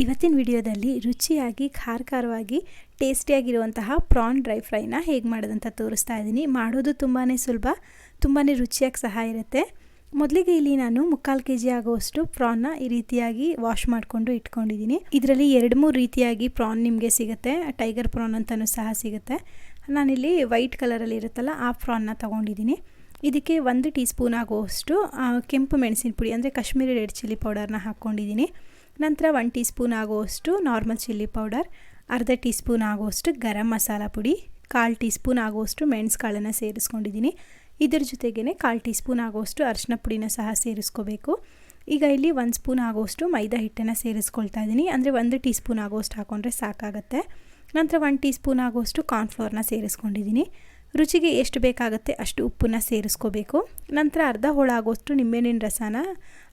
ಇವತ್ತಿನ ವಿಡಿಯೋದಲ್ಲಿ ರುಚಿಯಾಗಿ ಖಾರ ಖಾರವಾಗಿ ಟೇಸ್ಟಿಯಾಗಿರುವಂತಹ ಪ್ರಾನ್ ಡ್ರೈ ಫ್ರೈನ ಹೇಗೆ ಮಾಡೋದಂತ ತೋರಿಸ್ತಾ ಇದ್ದೀನಿ. ಮಾಡೋದು ತುಂಬಾ ಸುಲಭ ತುಂಬಾ ರುಚಿಯಾಗಿ ಸಹ ಇರುತ್ತೆ. ಮೊದಲಿಗೆ ಇಲ್ಲಿ ನಾನು ಮುಕ್ಕಾಲು ಕೆ ಜಿ ಆಗುವಷ್ಟು ಪ್ರಾನ್ನ ಈ ರೀತಿಯಾಗಿ ವಾಶ್ ಮಾಡಿಕೊಂಡು ಇಟ್ಕೊಂಡಿದ್ದೀನಿ. ಇದರಲ್ಲಿ ಎರಡು ಮೂರು ರೀತಿಯಾಗಿ ಪ್ರಾನ್ ನಿಮಗೆ ಸಿಗುತ್ತೆ ಟೈಗರ್ ಪ್ರಾನ್ ಅಂತಲೂ ಸಹ ಸಿಗುತ್ತೆ. ನಾನಿಲ್ಲಿ ವೈಟ್ ಕಲರಲ್ಲಿ ಇರುತ್ತಲ್ಲ, ಆ ಪ್ರಾನ್ನ ತೊಗೊಂಡಿದ್ದೀನಿ. ಇದಕ್ಕೆ ಒಂದು ಟೀ ಸ್ಪೂನ್ ಆಗುವಷ್ಟು ಕೆಂಪು ಮೆಣಸಿನ ಪುಡಿ ಅಂದರೆ ಕಾಶ್ಮೀರಿ ರೆಡ್ ಚಿಲ್ಲಿ ಪೌಡರ್ನ ಹಾಕ್ಕೊಂಡಿದ್ದೀನಿ ನಂತರ ಒನ್ ಟೀ ಸ್ಪೂನ್ ಆಗುವಷ್ಟು ನಾರ್ಮಲ್ ಚಿಲ್ಲಿ ಪೌಡರ್ ಅರ್ಧ ಟೀ ಸ್ಪೂನ್ ಆಗುವಷ್ಟು ಗರಂ ಮಸಾಲ ಪುಡಿ, ಕಾಲು ಟೀ ಸ್ಪೂನ್ ಆಗುವಷ್ಟು ಮೆಣಸು ಕಾಳನ್ನು ಸೇರಿಸ್ಕೊಂಡಿದ್ದೀನಿ. ಇದರ ಜೊತೆಗೇ ಕಾಲು ಟೀ ಸ್ಪೂನ್ ಆಗುವಷ್ಟು ಅರಿಶಿನ ಪುಡಿನ ಸಹ ಸೇರಿಸ್ಕೋಬೇಕು. ಈಗ ಇಲ್ಲಿ ಒಂದು ಸ್ಪೂನ್ ಆಗುವಷ್ಟು ಮೈದಾ ಹಿಟ್ಟನ್ನು ಸೇರಿಸ್ಕೊಳ್ತಾ ಇದ್ದೀನಿ. ಅಂದರೆ ಒಂದು ಟೀ ಸ್ಪೂನ್ ಆಗುವಷ್ಟು ಹಾಕ್ಕೊಂಡ್ರೆ ಸಾಕಾಗುತ್ತೆ. ನಂತರ ಒನ್ ಟೀ ಸ್ಪೂನ್ ಆಗುವಷ್ಟು ಕಾರ್ನ್ಫ್ಲೋರ್ನ ಸೇರಿಸ್ಕೊಂಡಿದ್ದೀನಿ. ರುಚಿಗೆ ಎಷ್ಟು ಬೇಕಾಗುತ್ತೆ ಅಷ್ಟು ಉಪ್ಪನ್ನ ಸೇರಿಸ್ಕೋಬೇಕು. ನಂತರ ಅರ್ಧ ಹೋಳಾಗೋಷ್ಟು ನಿಂಬೆಹಣ್ಣಿನ ರಸನ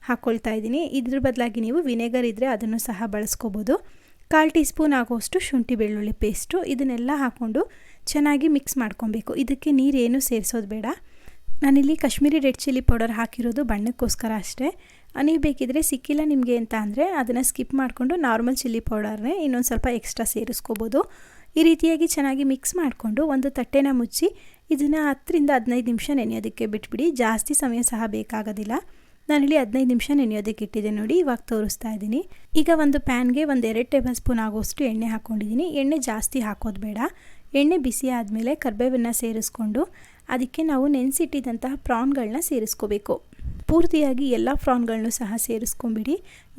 ಹಾಕ್ಕೊಳ್ತಾ ಇದ್ದೀನಿ. ಇದ್ರ ಬದಲಾಗಿ ನೀವು ವಿನೆಗರ್ ಇದ್ದರೆ ಅದನ್ನು ಸಹ ಬಳಸ್ಕೋಬೋದು. ಕಾಲು ಟೀ ಸ್ಪೂನ್ ಆಗೋಷ್ಟು ಶುಂಠಿ ಬೆಳ್ಳುಳ್ಳಿ ಪೇಸ್ಟು ಇದನ್ನೆಲ್ಲ ಹಾಕ್ಕೊಂಡು ಚೆನ್ನಾಗಿ ಮಿಕ್ಸ್ ಮಾಡ್ಕೊಬೇಕು. ಇದಕ್ಕೆ ನೀರೇನು ಸೇರಿಸೋದು ಬೇಡ. ನಾನಿಲ್ಲಿ ಕಾಶ್ಮೀರಿ ರೆಡ್ ಚಿಲ್ಲಿ ಪೌಡರ್ ಹಾಕಿರೋದು ಬಣ್ಣಕ್ಕೋಸ್ಕರ ಅಷ್ಟೇ. ನೀವು ಬೇಕಿದ್ರೆ ಸಿಕ್ಕಿಲ್ಲ ನಿಮಗೆ ಅಂತ ಅಂದರೆ ಅದನ್ನು ಸ್ಕಿಪ್ ಮಾಡಿಕೊಂಡು ನಾರ್ಮಲ್ ಚಿಲ್ಲಿ ಪೌಡರ್ನೇ ಇನ್ನೊಂದು ಸ್ವಲ್ಪ ಎಕ್ಸ್ಟ್ರಾ ಸೇರಿಸ್ಕೋಬೋದು. ಈ ರೀತಿಯಾಗಿ ಚೆನ್ನಾಗಿ ಮಿಕ್ಸ್ ಮಾಡಿಕೊಂಡು ಒಂದು ತಟ್ಟೆನ ಮುಚ್ಚಿ ಇದನ್ನು ಹತ್ತರಿಂದ ಹದಿನೈದು ನಿಮಿಷ ನೆನೆಯೋದಕ್ಕೆ ಬಿಟ್ಬಿಡಿ. ಜಾಸ್ತಿ ಸಮಯ ಸಹ ಬೇಕಾಗೋದಿಲ್ಲ. ನಾನಿಲ್ಲಿ ಹದಿನೈದು ನಿಮಿಷ ನೆನೆಯೋದಕ್ಕೆ ಇಟ್ಟಿದ್ದೆ ನೋಡಿ, ಇವಾಗ ತೋರಿಸ್ತಾ ಇದ್ದೀನಿ. ಈಗ ಒಂದು ಪ್ಯಾನ್ಗೆ ಒಂದು ಎರಡು ಟೇಬಲ್ ಸ್ಪೂನ್ ಆಗೋಷ್ಟು ಎಣ್ಣೆ ಹಾಕ್ಕೊಂಡಿದ್ದೀನಿ. ಎಣ್ಣೆ ಜಾಸ್ತಿ ಹಾಕೋದು ಬೇಡ. ಎಣ್ಣೆ ಬಿಸಿ ಆದಮೇಲೆ ಕರ್ಬೇವನ್ನು ಸೇರಿಸ್ಕೊಂಡು ಅದಕ್ಕೆ ನಾವು ನೆನೆಸಿಟ್ಟಿದ್ದಂತಹ ಪ್ರಾನ್ಗಳನ್ನ ಸೇರಿಸ್ಕೋಬೇಕು. ಪೂರ್ತಿಯಾಗಿ ಎಲ್ಲ ಫ್ರಾನ್ಗಳನ್ನೂ ಸಹ ಸೇರಿಸ್ಕೊಂಬಿಡಿ.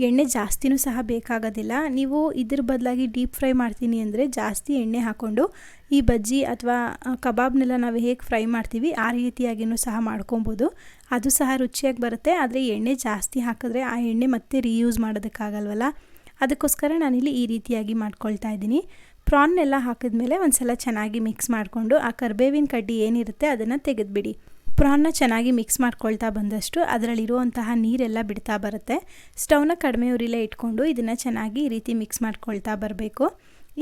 ಎಣ್ಣೆ ಜಾಸ್ತಿನೂ ಸಹ ಬೇಕಾಗೋದಿಲ್ಲ. ನೀವು ಇದ್ರ ಬದಲಾಗಿ ಡೀಪ್ ಫ್ರೈ ಮಾಡ್ತೀನಿ ಅಂದರೆ ಜಾಸ್ತಿ ಎಣ್ಣೆ ಹಾಕ್ಕೊಂಡು ಈ ಬಜ್ಜಿ ಅಥವಾ ಕಬಾಬ್ನೆಲ್ಲ ನಾವು ಹೇಗೆ ಫ್ರೈ ಮಾಡ್ತೀವಿ ಆ ರೀತಿಯಾಗಿಯೂ ಸಹ ಮಾಡ್ಕೊಬೋದು. ಅದು ಸಹ ರುಚಿಯಾಗಿ ಬರುತ್ತೆ. ಆದರೆ ಎಣ್ಣೆ ಜಾಸ್ತಿ ಹಾಕಿದ್ರೆ ಆ ಎಣ್ಣೆ ಮತ್ತೆ ರೀಯೂಸ್ ಮಾಡೋದಕ್ಕಾಗಲ್ವಲ್ಲ? ಅದಕ್ಕೋಸ್ಕರ ನಾನಿಲ್ಲಿ ಈ ರೀತಿಯಾಗಿ ಮಾಡ್ಕೊಳ್ತಾ ಇದ್ದೀನಿ. ಪ್ರಾನ್ನೆಲ್ಲ ಹಾಕಿದ್ಮೇಲೆ ಒಂದು ಸಲ ಚೆನ್ನಾಗಿ ಮಿಕ್ಸ್ ಮಾಡಿಕೊಂಡು ಆ ಕರ್ಬೇವಿನ ಕಡ್ಡಿ ಏನಿರುತ್ತೆ ಅದನ್ನು ತೆಗೆದುಬಿಡಿ. ಪ್ರಾನ್ನ ಚೆನ್ನಾಗಿ ಮಿಕ್ಸ್ ಮಾಡ್ಕೊಳ್ತಾ ಬಂದಷ್ಟು ಅದರಲ್ಲಿರುವಂತಹ ನೀರೆಲ್ಲ ಬಿಡ್ತಾ ಬರುತ್ತೆ. ಸ್ಟವ್ನ ಕಡಿಮೆ ಉರಿಲೇ ಇಟ್ಕೊಂಡು ಇದನ್ನು ಚೆನ್ನಾಗಿ ಈ ರೀತಿ ಮಿಕ್ಸ್ ಮಾಡ್ಕೊಳ್ತಾ ಬರಬೇಕು.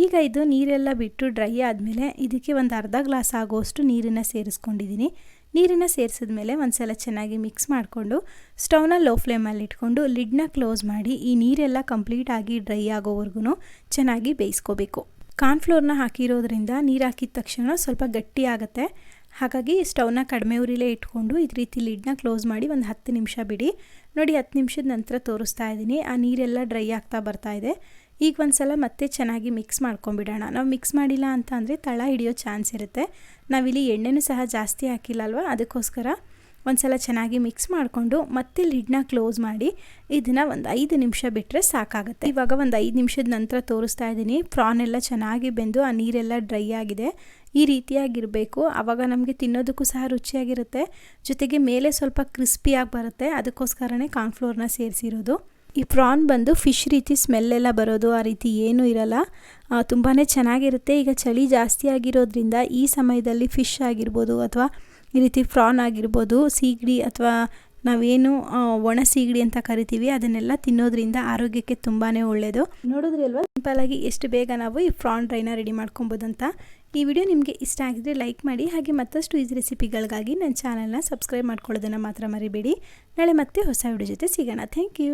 ಈಗ ಇದು ನೀರೆಲ್ಲ ಬಿಟ್ಟು ಡ್ರೈ ಆದಮೇಲೆ ಇದಕ್ಕೆ ಒಂದು ಅರ್ಧ ಗ್ಲಾಸ್ ಆಗುವಷ್ಟು ನೀರನ್ನು ಸೇರಿಸ್ಕೊಂಡಿದ್ದೀನಿ ನೀರನ್ನು ಸೇರಿಸಿದ ಮೇಲೆ ಒಂದು ಸಲ ಚೆನ್ನಾಗಿ ಮಿಕ್ಸ್ ಮಾಡಿಕೊಂಡು ಸ್ಟವ್ನ ಲೋ ಫ್ಲೇಮಲ್ಲಿ ಇಟ್ಕೊಂಡು ಲಿಡ್ನ ಕ್ಲೋಸ್ ಮಾಡಿ ಈ ನೀರೆಲ್ಲ ಕಂಪ್ಲೀಟಾಗಿ ಡ್ರೈ ಆಗೋವರೆಗೂ ಚೆನ್ನಾಗಿ ಬೇಯಿಸ್ಕೋಬೇಕು. ಕಾರ್ನ್ಫ್ಲೋರ್ನ ಹಾಕಿರೋದ್ರಿಂದ ನೀರು ಹಾಕಿದ ತಕ್ಷಣ ಸ್ವಲ್ಪ ಗಟ್ಟಿ ಆಗುತ್ತೆ. ಹಾಗಾಗಿ ಸ್ಟೌವ್ನ ಕಡಿಮೆ ಉರಿಲೇ ಇಟ್ಕೊಂಡು ಇದು ರೀತಿ ಲಿಡ್ನ ಕ್ಲೋಸ್ ಮಾಡಿ ಒಂದು ಹತ್ತು ನಿಮಿಷ ಬಿಡಿ. ನೋಡಿ ಹತ್ತು ನಿಮಿಷದ ನಂತರ ತೋರಿಸ್ತಾ ಇದ್ದೀನಿ ಆ ನೀರೆಲ್ಲ ಡ್ರೈ ಆಗ್ತಾ ಬರ್ತಾ ಇದೆ. ಈಗ ಒಂದು ಸಲ ಮತ್ತೆ ಚೆನ್ನಾಗಿ ಮಿಕ್ಸ್ ಮಾಡ್ಕೊಂಬಿಡೋಣ. ನಾವು ಮಿಕ್ಸ್ ಮಾಡಿಲ್ಲ ಅಂತ ಅಂದರೆ ತಳ ಹಿಡಿಯೋ ಚಾನ್ಸ್ ಇರುತ್ತೆ. ನಾವಿಲ್ಲಿ ಎಣ್ಣೆನೂ ಸಹ ಜಾಸ್ತಿ ಹಾಕಿಲ್ಲ ಅಲ್ವಾ? ಅದಕ್ಕೋಸ್ಕರ ಒಂದು ಸಲ ಚೆನ್ನಾಗಿ ಮಿಕ್ಸ್ ಮಾಡಿಕೊಂಡು ಮತ್ತೆ ಲಿಡ್ನ ಕ್ಲೋಸ್ ಮಾಡಿ ಇದನ್ನು ಒಂದು ಐದು ನಿಮಿಷ ಬಿಟ್ಟರೆ ಸಾಕಾಗುತ್ತೆ. ಇವಾಗ ಒಂದು ಐದು ನಿಮಿಷದ ನಂತರ ತೋರಿಸ್ತಾ ಇದ್ದೀನಿ. ಪ್ರಾನ್ ಎಲ್ಲ ಚೆನ್ನಾಗಿ ಬೆಂದು ಆ ನೀರೆಲ್ಲ ಡ್ರೈ ಆಗಿದೆ. ಈ ರೀತಿಯಾಗಿರಬೇಕು. ಆವಾಗ ನಮಗೆ ತಿನ್ನೋದಕ್ಕೂ ಸಹ ರುಚಿಯಾಗಿರುತ್ತೆ. ಜೊತೆಗೆ ಮೇಲೆ ಸ್ವಲ್ಪ ಕ್ರಿಸ್ಪಿಯಾಗಿ ಬರುತ್ತೆ. ಅದಕ್ಕೋಸ್ಕರನೇ ಕಾರ್ನ್ಫ್ಲೋರ್ನ ಸೇರಿಸಿರೋದು. ಈ ಪ್ರಾನ್ ಬಂದು ಫಿಶ್ ರೀತಿ ಸ್ಮೆಲ್ಲೆಲ್ಲ ಬರೋದು ಆ ರೀತಿ ಏನೂ ಇರಲ್ಲ. ತುಂಬಾ ಚೆನ್ನಾಗಿರುತ್ತೆ. ಈಗ ಚಳಿ ಜಾಸ್ತಿ ಆಗಿರೋದ್ರಿಂದ ಈ ಸಮಯದಲ್ಲಿ ಫಿಶ್ ಆಗಿರ್ಬೋದು ಅಥವಾ ಈ ರೀತಿ ಫ್ರಾನ್ ಆಗಿರ್ಬೋದು, ಸೀಗಡಿ ಅಥವಾ ನಾವೇನು ಒಣ ಸೀಗಡಿ ಅಂತ ಕರಿತೀವಿ, ಅದನ್ನೆಲ್ಲ ತಿನ್ನೋದ್ರಿಂದ ಆರೋಗ್ಯಕ್ಕೆ ತುಂಬಾ ಒಳ್ಳೆಯದು ನೋಡಿದ್ರಿ ಅಲ್ವಾ? ಸಿಂಪಲಾಗಿ ಎಷ್ಟು ಬೇಗ ನಾವು ಈ ಫ್ರಾನ್ ಡ್ರೈನ ರೆಡಿ ಮಾಡ್ಕೊಬೋದಂತ ಈ ವಿಡಿಯೋ ನಿಮಗೆ ಇಷ್ಟ ಆಗಿದ್ರೆ ಲೈಕ್ ಮಾಡಿ, ಹಾಗೆ ಮತ್ತಷ್ಟು ಈಸಿ ರೆಸಿಪಿಗಳಿಗಾಗಿ ನನ್ನ ಚಾನಲ್ನ ಸಬ್ಸ್ಕ್ರೈಬ್ ಮಾಡ್ಕೊಳ್ಳೋದನ್ನು ಮಾತ್ರ ಮರಿಬೇಡಿ. ನಾಳೆ ಮತ್ತೆ ಹೊಸ ವಿಡಿಯೋ ಜೊತೆ ಸಿಗೋಣ. Thank you